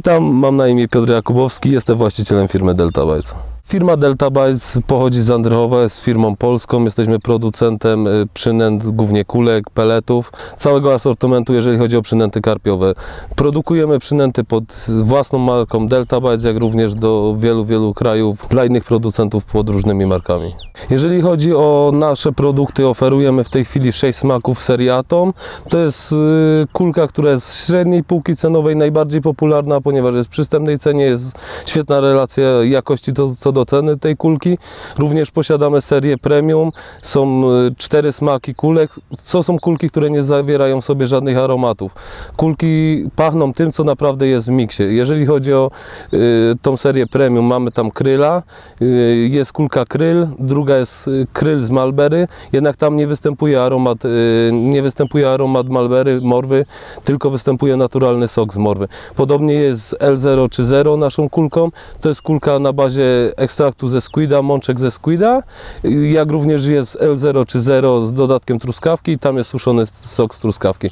Witam, mam na imię Piotr Jakubowski, jestem właścicielem firmy Delta Bytes. Firma Delta Bytes pochodzi z Andrychowa, jest firmą polską, jesteśmy producentem y, przynęt, głównie kulek, peletów, całego asortymentu, jeżeli chodzi o przynęty karpiowe. Produkujemy przynęty pod własną marką Delta Bytes, jak również do wielu, wielu krajów dla innych producentów pod różnymi markami. Jeżeli chodzi o nasze produkty, oferujemy w tej chwili 6 smaków serii Atom. To jest y, kulka, która jest średniej półki cenowej, najbardziej popularna, ponieważ jest w przystępnej cenie, jest świetna relacja jakości co do ceny tej kulki. Również posiadamy serię premium, są y, cztery smaki kulek. Co są kulki, które nie zawierają sobie żadnych aromatów. Kulki pachną tym, co naprawdę jest w miksie. Jeżeli chodzi o y, tą serię premium, mamy tam kryla, y, jest kulka kryl, druga jest kryl z Malbery, jednak tam nie występuje aromat, y, nie występuje aromat Malbery, morwy, tylko występuje naturalny sok z morwy. Podobnie jest z L0 czy 0 naszą kulką, to jest kulka na bazie ekstraktu ze squida, mączek ze squida, jak również jest L0 czy 0 z dodatkiem truskawki, tam jest suszony sok z truskawki.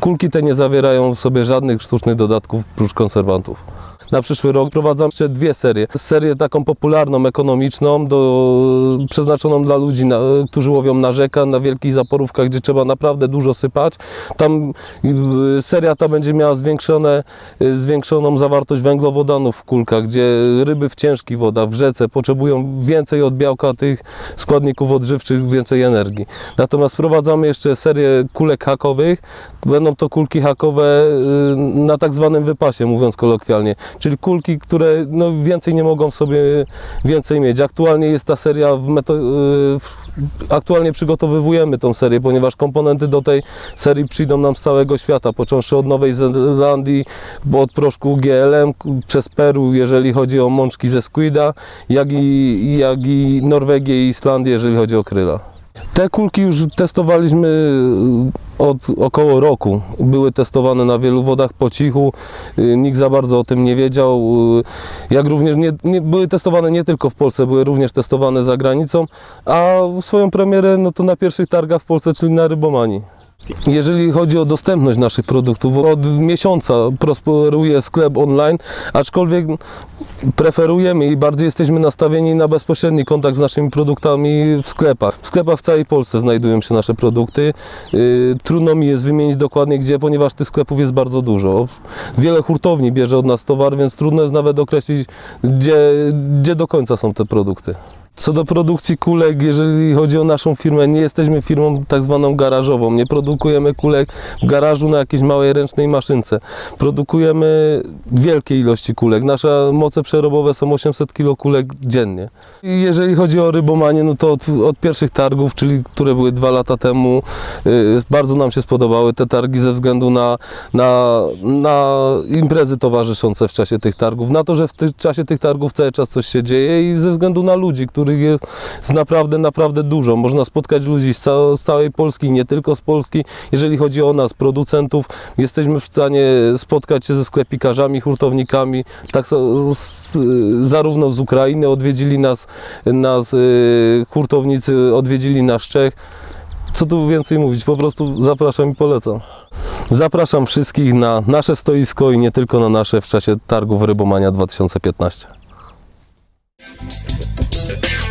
Kulki te nie zawierają w sobie żadnych sztucznych dodatków prócz konserwantów. Na przyszły rok prowadzam jeszcze dwie serie. Serię taką popularną, ekonomiczną, do, przeznaczoną dla ludzi, na, którzy łowią na rzekach, na wielkich zaporówkach, gdzie trzeba naprawdę dużo sypać. Tam y, seria ta będzie miała zwiększone, y, zwiększoną zawartość węglowodanów w kulkach, gdzie ryby w ciężkich wodach, w rzece potrzebują więcej od białka tych składników odżywczych, więcej energii. Natomiast wprowadzamy jeszcze serię kulek hakowych. Będą to kulki hakowe y, na tak zwanym wypasie, mówiąc kolokwialnie czyli kulki, które no, więcej nie mogą sobie więcej mieć. Aktualnie jest ta seria, w y, w, aktualnie przygotowujemy tą serię, ponieważ komponenty do tej serii przyjdą nam z całego świata, począwszy od Nowej Zelandii, bo od proszku GLM, przez Peru, jeżeli chodzi o mączki ze squida, jak i, jak i Norwegię i Islandię, jeżeli chodzi o kryla. Te kulki już testowaliśmy od około roku. Były testowane na wielu wodach po cichu. Y, Nikt za bardzo o tym nie wiedział. Y, Jak również nie, nie, były testowane nie tylko w Polsce, były również testowane za granicą, a swoją premierę no to na pierwszych targach w Polsce, czyli na Rybomanii. Jeżeli chodzi o dostępność naszych produktów, od miesiąca prosperuje sklep online, aczkolwiek preferujemy i bardziej jesteśmy nastawieni na bezpośredni kontakt z naszymi produktami w sklepach. W sklepach w całej Polsce znajdują się nasze produkty. Yy, Trudno mi jest wymienić dokładnie gdzie, ponieważ tych sklepów jest bardzo dużo. Wiele hurtowni bierze od nas towar, więc trudno jest nawet określić, gdzie, gdzie do końca są te produkty. Co do produkcji kulek, jeżeli chodzi o naszą firmę, nie jesteśmy firmą tak zwaną garażową. Nie produkujemy kulek w garażu na jakiejś małej ręcznej maszynce. Produkujemy wielkie ilości kulek. Nasze moce przerobowe są 800 kg kulek dziennie. I jeżeli chodzi o rybomanie, no to od, od pierwszych targów, czyli które były dwa lata temu, yy, bardzo nam się spodobały te targi ze względu na, na, na imprezy towarzyszące w czasie tych targów, na to, że w ty, czasie tych targów cały czas coś się dzieje i ze względu na ludzi, których jest naprawdę, naprawdę dużo. Można spotkać ludzi z, ca- z całej Polski, nie tylko z Polski. Jeżeli chodzi o nas, producentów, jesteśmy w stanie spotkać się ze sklepikarzami, hurtownikami, tak z, zarówno z Ukrainy odwiedzili nas, nas y, hurtownicy, odwiedzili nas Czech. Co tu więcej mówić, po prostu zapraszam i polecam. Zapraszam wszystkich na nasze stoisko i nie tylko na nasze w czasie targów Rybomania 2015. Peace.